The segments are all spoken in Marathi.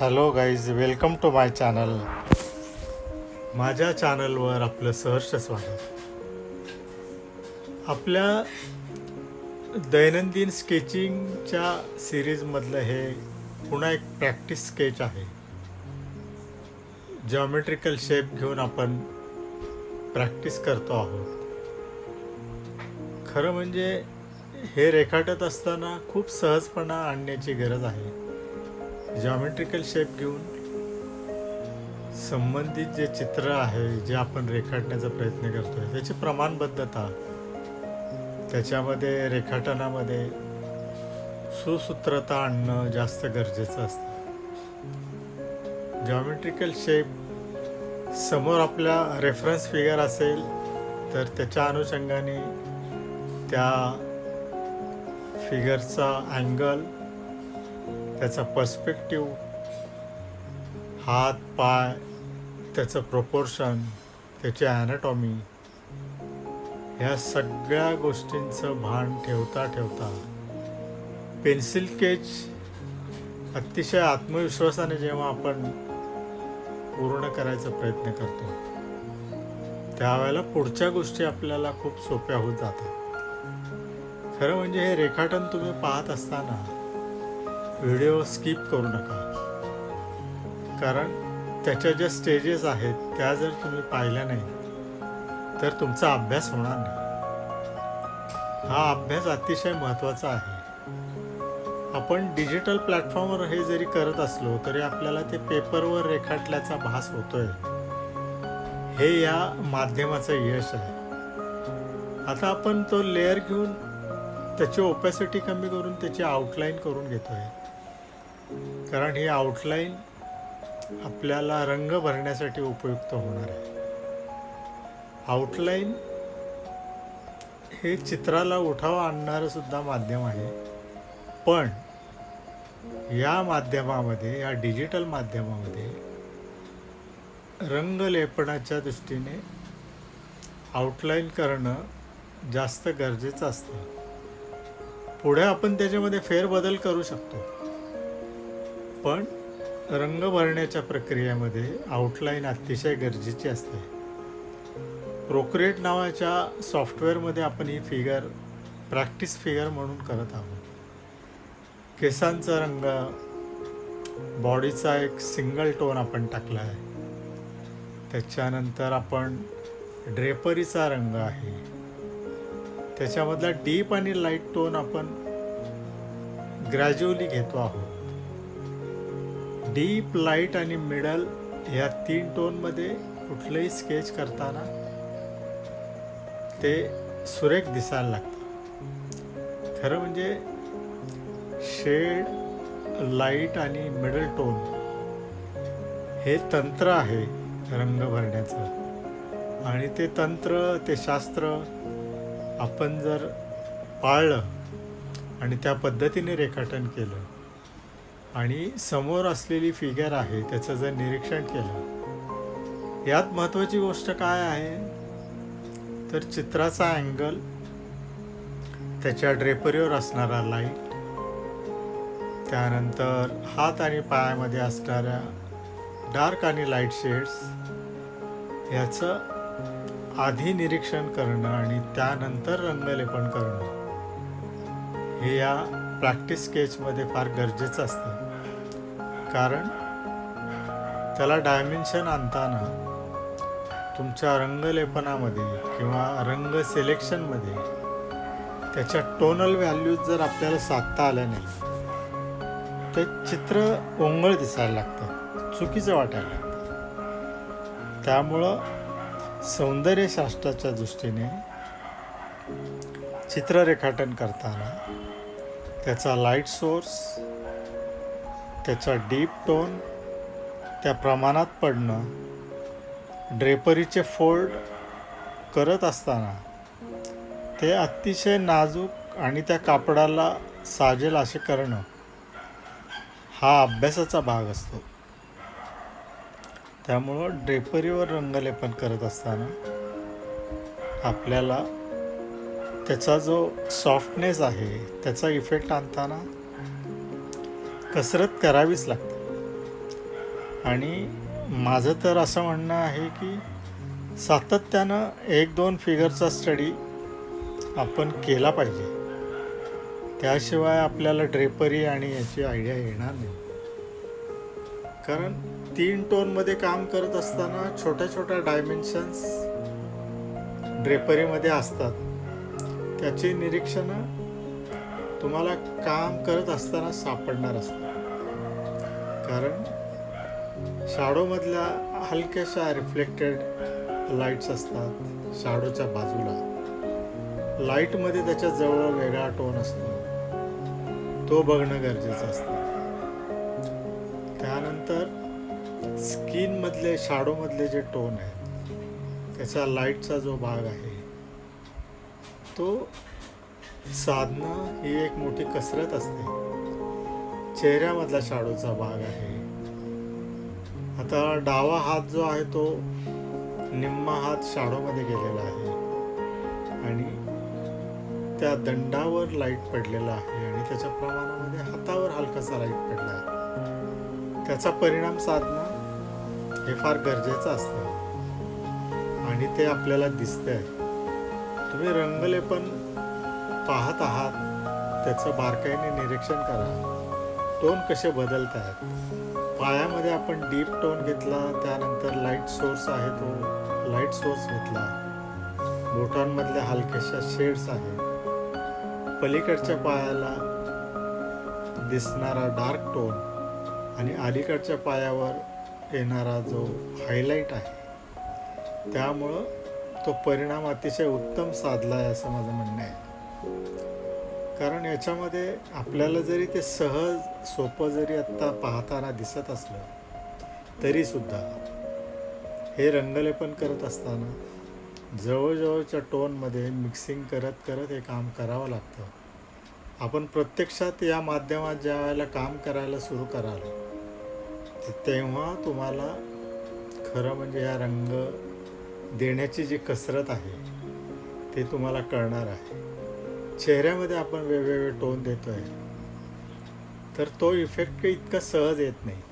Hello guys welcome to my channel माझ्या चॅनलवर आपलं सहर्ष स्वागत. आपल्या दैनंदिन स्केचिंगच्या सिरीजमधलं हे पुन्हा एक प्रॅक्टिस स्केच आहे. जॉमेट्रिकल शेप घेऊन आपण प्रॅक्टिस करतो आहोत. खरं म्हणजे हे रेखाटत असताना खूप सहजपणा आणण्याची गरज आहे. जॉमेट्रिकल शेप घेऊन संबंधित जे चित्र आहे जे आपण रेखाटण्याचा प्रयत्न करतोय त्याची प्रमाणबद्धता त्याच्यामध्ये रेखाटनामध्ये सुसूत्रता आणणं जास्त गरजेचं असतं. जॉमेट्रिकल शेप समोर आपल्या रेफरन्स फिगर असेल तर त्याच्या अनुषंगाने त्या फिगरचा अँगल त्याचा पर्स्पेक्टिव हात पाय त्याचं प्रोपोर्शन त्याची ॲनाटॉमी ह्या सगळ्या गोष्टींचं भान ठेवता ठेवता पेन्सिल स्केच अतिशय आत्मविश्वासाने जेव्हा आपण पूर्ण करायचा प्रयत्न करतो त्यावेळेला पुढच्या गोष्टी आपल्याला खूप सोप्या होत जातात. खरं म्हणजे हे रेखाटन तुम्ही पाहत असताना व्हिडिओ स्किप करू नका. कारण त्याच्या ज्या स्टेजेस आहेत त्या जर तुम्ही पाहिल्या नाही तर तुमचा अभ्यास होणार नाही. हा अभ्यास अतिशय महत्त्वाचा आहे. आपण डिजिटल प्लॅटफॉर्मवर हे जरी करत असलो तरी आपल्याला ते पेपरवर रेखाटल्याचा भास होतोय. हे या माध्यमाचं यश आहे. आता आपण तो लेअर घेऊन त्याची ओपॅसिटी कमी करून त्याची आउटलाईन करून घेतोय. कारण ही आउटलाईन आपल्याला रंग भरण्यासाठी उपयुक्त होणार आहे. आउटलाईन हे चित्राला उठावा आणणारं सुद्धा माध्यम आहे. पण या माध्यमामध्ये या डिजिटल माध्यमामध्ये रंगलेपनाच्या दृष्टीने आउटलाईन करणं जास्त गरजेचं असतं. पुढे आपण त्याच्यामध्ये फेरबदल करू शकतो. पण रंग भरण्याच्या प्रक्रियेमध्ये आउटलाईन अतिशय गरजेची असते. प्रोक्रिएट नावाच्या सॉफ्टवेअरमध्ये आपण ही फिगर प्रॅक्टिस फिगर म्हणून करत आहोत. केसांचा रंग बॉडीचा एक सिंगल टोन आपण टाकला आहे. त्याच्यानंतर आपण ड्रेपरीचा रंग आहे. त्याच्यामधला डीप आणि लाइट टोन आपण ग्रॅज्युअली घेतो आहोत. डीप लाइट आणि मिडल ह्या तीन टोनमध्ये कुठलंही स्केच करताना ते सुरेख दिसायला लागतं. खरं म्हणजे शेड लाइट आणि मिडल टोन हे तंत्र आहे रंग भरण्याचं. आणि ते तंत्र ते शास्त्र आपण जर पाळलं आणि त्या पद्धतीने रेखाटन केलं आणि समोर असलेली फिगर आहे त्याचं जर निरीक्षण केलं यात महत्त्वाची गोष्ट काय आहे? तर चित्राचा अँगल त्याच्या ड्रेपरीवर असणारा लाइट त्यानंतर हात आणि पायामध्ये असणाऱ्या डार्क आणि लाइट शेड्स ह्याचं आधी निरीक्षण करणं आणि त्यानंतर रंगलेपण करणं हे या प्रॅक्टिस स्केचमध्ये फार गरजेचं असतं. कारण त्याला डायमेन्शन आणताना तुमच्या रंगलेपनामध्ये किंवा रंग सिलेक्शनमध्ये त्याच्या टोनल व्हॅल्यूज जर आपल्याला साधता आल्या नाही तर चित्र ओंगळ दिसायला लागतं चुकीचं वाटायला लागतं. त्यामुळं सौंदर्यशास्त्राच्या दृष्टीने चित्र रेखाटन करताना त्याचा लाइट सोर्स त्याचा डीप टोन त्या प्रमाणात पडणं ड्रेपरीचे फोल्ड करत असताना ते अतिशय नाजूक आणि त्या कापडाला साजेल असे करणं हा अभ्यासाचा भाग असतो. त्यामुळं ड्रेपरीवर रंगलेपन करत असताना आपल्याला त्याचा जो सॉफ्टनेस आहे त्याचा इफेक्ट आणताना कसरत करावीच लागते. आणि माझं तर असं म्हणणं आहे की सातत्यानं एक दोन फिगरचा स्टडी आपण केला पाहिजे. त्याशिवाय आपल्याला ड्रेपरी आणि याची आयडिया येणार नाही. कारण तीन टोनमध्ये काम करत असताना छोट्या छोट्या डायमेन्शन्स ड्रेपरीमध्ये असतात. त्याची निरीक्षणं तुम्हाला काम करत असताना सापडणार असतात कारण शाडोमधल्या हलक्याशा रिफ्लेक्टेड लाईट्स असतात शाडोच्या बाजूला. लाईटमध्ये त्याच्याजवळ वेगळा टोन असतो. तो बघणं गरजेचं असतं. त्यानंतर स्किनमधले शाडोमधले जे टोन आहेत त्याचा लाईटचा जो भाग आहे तो साधना ही एक मोठी कसरत असते. चेहऱ्यामधला शाडोचा भाग आहे. आता डावा हात जो आहे तो निम्मा हात शाडोमध्ये गेलेला आहे. आणि त्या दंडावर लाइट पडलेला आहे आणि त्याच्या प्रमाणामध्ये हातावर हलकासा लाइट पडला आहे. त्याचा परिणाम साधणं हे फार गरजेचं असतं. आणि ते आपल्याला दिसतंय. तुम्ही रंगलेपण पाहत आहात त्याचं बारकाईने निरीक्षण करा. टोन कसे बदलत आहेत पायामध्ये आपण डीप टोन घेतला त्यानंतर लाइट सोर्स आहे तो लाइट सोर्स घेतला. बोटांमधल्या हलक्याशा शेड्स आहेत. पलीकडच्या पायाला दिसणारा डार्क टोन आणि अलीकडच्या पायावर येणारा जो हायलाईट आहे त्यामुळं तो परिणाम अतिशय उत्तम साधला आहे असं माझं म्हणणं आहे. कारण याच्यामध्ये आपल्याला जरी ते सहज सोपं जरी आत्ता पाहताना दिसत असलं तरीसुद्धा हे रंगलेपन करत असताना जवळजवळच्या टोनमध्ये मिक्सिंग करत करत हे काम करावं लागतं. आपण प्रत्यक्षात या माध्यमात ज्या वेळेला काम करायला सुरू कराल तेव्हा तुम्हाला खरं म्हणजे या रंग देण्याची जी कसरत आहे ते तुम्हाला कळणार आहे. चेहऱ्यामध्ये आपण वेगवेगळे टोन देतोय. तर तो इफेक्ट इतका सहज येत नाही.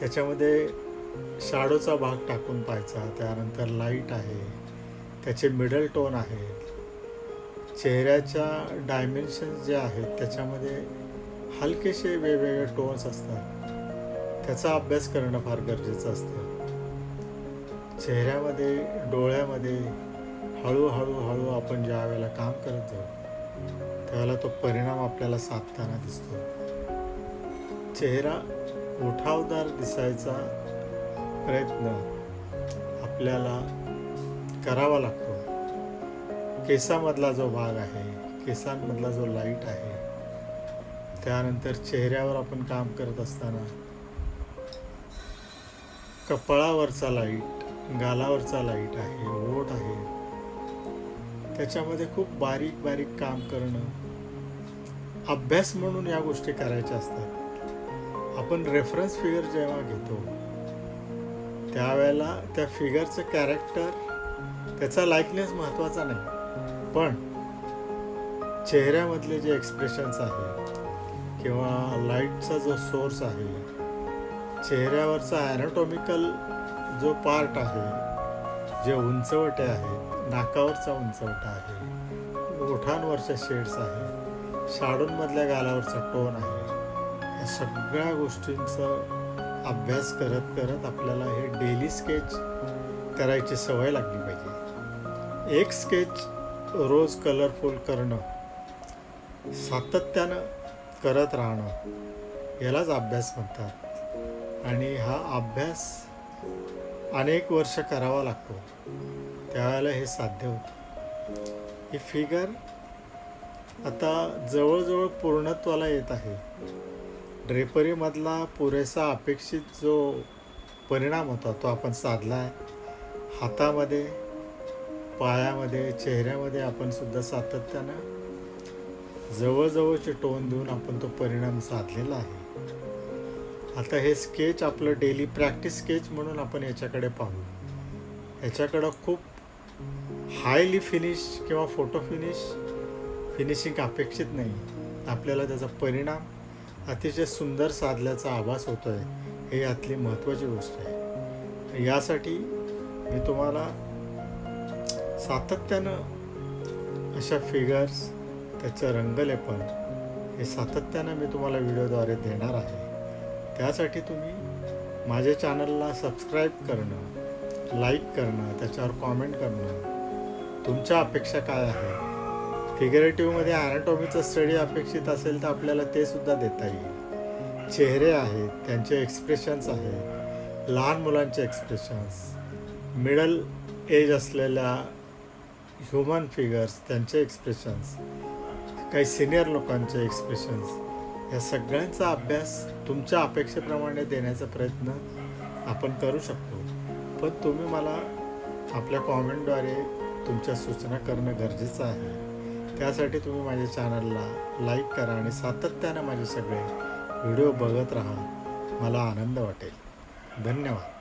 त्याच्यामध्ये शाडोचा भाग टाकून पाहायचा त्यानंतर लाइट आहे त्याचे मिडल टोन आहेत चेहऱ्याच्या डायमेन्शन्स जे आहेत त्याच्यामध्ये हलकेसे वेगवेगळे टोन्स असतात. त्याचा अभ्यास करणं फार गरजेचं असतं. चेहऱ्यामध्ये डोळ्यामध्ये हळूहळू हळू आपण ज्या वेळेला काम करत जाऊ त्यावेळेला तो परिणाम आपल्याला साधताना दिसतो. चेहरा उठावदार दिसायचा प्रयत्न आपल्याला करावा लागतो. केसामधला जो भाग आहे केसांमधला जो लाइट आहे त्यानंतर चेहऱ्यावर आपण काम करत असताना कपाळावरचा लाइट गालावरचा लाइट आहे ओठ आहे त्याच्यामध्ये खूप बारीक बारीक काम करणं अभ्यास म्हणून या गोष्टी करायच्या असतात. आपण रेफरन्स फिगर जेव्हा घेतो त्यावेळेला त्या फिगरचं कॅरेक्टर त्याचा लाईकनेस महत्त्वाचा नाही. पण चेहऱ्यामधले जे एक्सप्रेशन्स आहेत किंवा लाईटचा जो सोर्स आहे चेहऱ्यावरचा ॲनाटॉमिकल जो पार्ट आहे जे उंचवटे आहेत नाकावरचा उंचवटा आहे. ओठांवरच्या शेड्स आहे. शाडूंमधल्या गालावरचा टोन आहे. या सगळ्या गोष्टींचं अभ्यास करत करत आपल्याला हे डेली स्केच करायची सवय लागली पाहिजे. एक स्केच रोज कलरफुल करणं सातत्यानं करत राहणं यालाच अभ्यास म्हणतात. आणि हा अभ्यास अनेक वर्ष करावा लागतो. त्यावेळेला हे साध्य होतं. हे फिगर आता जवळजवळ पूर्णत्वाला येत आहे. ड्रेपरीमधला पुरेसा अपेक्षित जो परिणाम होता तो आपण साधला आहे हातामध्ये पायामध्ये चेहऱ्यामध्ये आपण सुद्धा सातत्यानं जवळजवळचे टोन देऊन आपण तो परिणाम साधलेला आहे. आता हे स्केच आपलं डेली प्रॅक्टिस स्केच म्हणून आपण याच्याकडे पाहू. याच्याकडं खूप हायली फिनिश किंवा फोटो फिनिश फिनिशिंग अपेक्षित नाही. आपल्याला त्याचा परिणाम अतिशय सुंदर साधल्याचा आभास होतो आहे हे यातली महत्त्वाची गोष्ट आहे. यासाठी मी तुम्हाला सातत्यानं अशा फिगर्स त्याचं रंगलेपन हे सातत्यानं मी तुम्हाला व्हिडिओद्वारे देणार आहे. त्यासाठी तुम्ही माझ्या चॅनलला सबस्क्राईब करणं लाईक करणं त्याच्यावर कॉमेंट करणं तुमच्या अपेक्षा काय आहे? फिगरेटिव्हमध्ये ॲनाटॉमीचं स्टडी अपेक्षित असेल तर आपल्याला ते सुद्धा देता येईल. चेहरे आहेत त्यांचे एक्सप्रेशन्स आहेत लहान मुलांचे एक्सप्रेशन्स मिडल एज असलेल्या ह्युमन फिगर्स त्यांचे एक्सप्रेशन्स काही सिनियर लोकांचे एक्सप्रेशन्स या सगळ्यांचा अभ्यास तुमच्या अपेक्षेप्रमाणे देण्याचा प्रयत्न आपण करू शकतो. पण तुम्ही मला आपल्या कॉमेंटद्वारे तुमच्या सूचना करणं गरजेचं आहे. त्यासाठी तुम्ही माझ्या चॅनलला लाईक करा आणि सातत्यानं माझे सगळे व्हिडिओ बघत राहा. मला आनंद वाटेल. धन्यवाद.